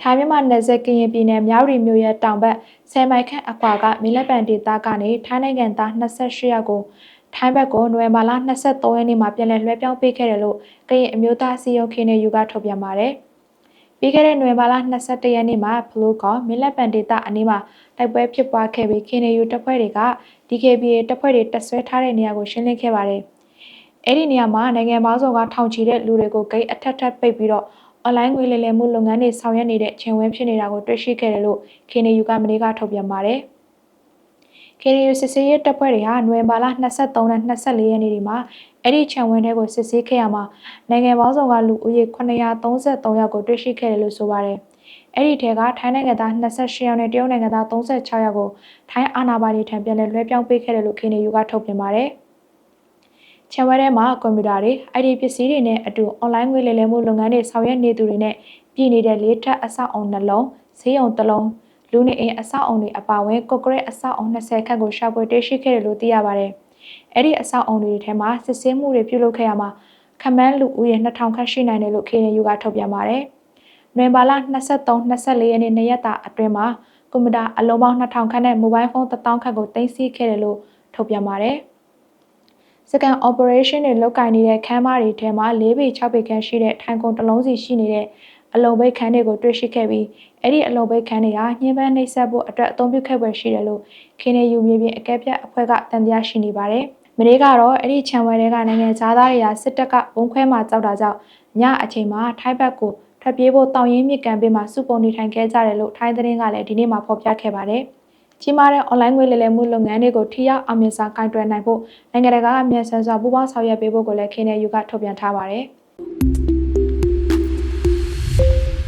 ထိုင်းမြန်မာနယ်စပ်ကရင်ပြည်နယ်မြောက်ရီမြို့ရဲ့တောင်ဘက်10မိုင်ခန့်အကွာကမီလက်ပံဒေသကနေထိုင်းနိုင်ငံသား28ယောက်ကိုထိုင်းဘက်ကိုနိုဝင်ဘာလ23ရက်နေ့မှာပြန်လည်လွှဲပြောင်းပေးခဲ့တယ်လို့ကရင်အမျိုးသားစီယုံခင်းနေယူကထုတ်ပြန်ပါတယ်။ပြီးခဲ့တဲ့နိုဝင်ဘာလ22ရက်နေ့မှာဖလူးကောမီလက်ပံဒေသအနီးမှာတိုက်ပွဲဖြစ်ပွားခဲ့ပြီးခင်းနေယူတပ်ဖွဲ့တွေက DKBA တပ်ဖွဲ့တွေတပ်ဆွဲထားတဲ့နေရာကိုရှင်းလင်းခဲ့ပါတယ်။အဲ့ဒီနေရာမှာနိုင်ငံပေါင်းစုံကထောင်ချီတဲ့လူတွေကိုဂိတ်အထက်ထပ်ပိတ်ပြီးတော့ အွန်လိုင်းငွေလိမ်လည်မှုလုပ်ငန်းတွေဆောင်ရွက်နေတဲ့ချိန်ဝင်းဖြစ်နေတာကိုတွေ့ရှိခဲ့တယ်လို့ KNU ကမနေ့ကထုတ်ပြန်ပါတယ်။ KNU စစ်စေးရေးတပ်ဖွဲ့တွေဟာနိုဝင်ဘာလ23နဲ့24ရက်နေ့ဒီမှာအဲ့ဒီခြံဝင်းတွေကိုစစ်ဆေးခဲ့ရမှာနိုင်ငံပေါင်းစုံကလူဦးရေ933ယောက်ကိုတွေ့ရှိခဲ့တယ်လို့ဆိုပါတယ်။အဲ့ဒီထဲကထိုင်းနိုင်ငံသား28ယောက်နဲ့တရုတ်နိုင်ငံသား36ယောက်ကိုထိုင်းအာဏာပိုင်တွေထံပြန်လည်လွှဲပြောင်းပေးခဲ့တယ်လို့ KNU ကထုတ်ပြန်ပါတယ်။ ခြံဝဲထဲမှာကွန်ပျူတာတွေ ID ပစ္စည်းတွေနဲ့အတူအွန်လိုင်းငွေလိမ်လည်မှုလုပ်ငန်းတွေဆောင်ရွက်နေသူတွေနဲ့ပြည်နေတဲ့လေးထပ်အဆောက်အုံနှလုံးဈေးရုံတစ်လုံးလူနေအိမ်အဆောက်အုံတွေအပါအဝင်ကွန်ကရစ်အဆောက်အုံ20ခန့်ကိုရှာဖွေတွေ့ရှိခဲ့တယ်လို့သိရပါတယ်။အဲ့ဒီအဆောက်အုံတွေထဲမှာစစ်ဆေးမှုတွေပြုလုပ်ခဲ့ရမှာခမန်းလူဦးရေ2000ခန့်ရှိနိုင်တယ်လို့ KNU ကထုတ်ပြန်ပါတယ်။နွေဘာလ23 24ရက်နေ့နေ့ရက်တာအတွင်းမှာကွန်ပျူတာအလုံးပေါင်း2000ခန့်နဲ့မိုဘိုင်းဖုန်း1000ခန့်ကိုတင်စီခဲ့တယ်လို့ထုတ်ပြန်ပါတယ်။ စကန် operation တွေလုပ်ကင်နေတဲ့ခန်းမတွေထဲမှာ၄ပေ6ပေခန့်ရှိတဲ့ထိုင်ကုန်တစ်လုံးစီရှိနေတဲ့အလုံဘိတ်ခန်းတွေကိုတွေ့ရှိခဲ့ပြီးအဲ့ဒီအလုံဘိတ်ခန်းတွေဟာညှင်းပန်းနှိပ်စက်ဖို့အတွက်အသုံးပြုခဲ့ပွဲရှိတယ်လို့ခင်းနေယူမြေပြင်အကဲဖြတ်အဖွဲ့ကတန်တရားရှိနေပါတယ်။မနေ့ကတော့အဲ့ဒီခြံဝဲတွေကနိုင်ငံသားတွေဟာစစ်တပ်ကဘုံခွဲမှာကြောက်တာကြောင့်ညအချိန်မှာထိုင်းဘက်ကိုထွက်ပြေးဖို့တောင်ရင်းမြစ်ကန်ပေးမှာစုပုံနေထိုင်ခဲ့ကြတယ်လို့ထိုင်းသတင်းကလည်းဒီနေ့မှဖော်ပြခဲ့ပါတယ်။ ကြီးမားတဲ့ online ငွေလိမ်လည်မှုလုပ်ငန်းတွေကိုထိရောက်အောင်မြင်စွာကင်တွယ်နိုင်ဖို့နိုင်ငံတကာအမြန်ဆန်စွာပူးပေါင်းဆောင်ရွက်ပေးဖို့ကိုလည်း KNU ကထုတ်ပြန်ထားပါတယ်။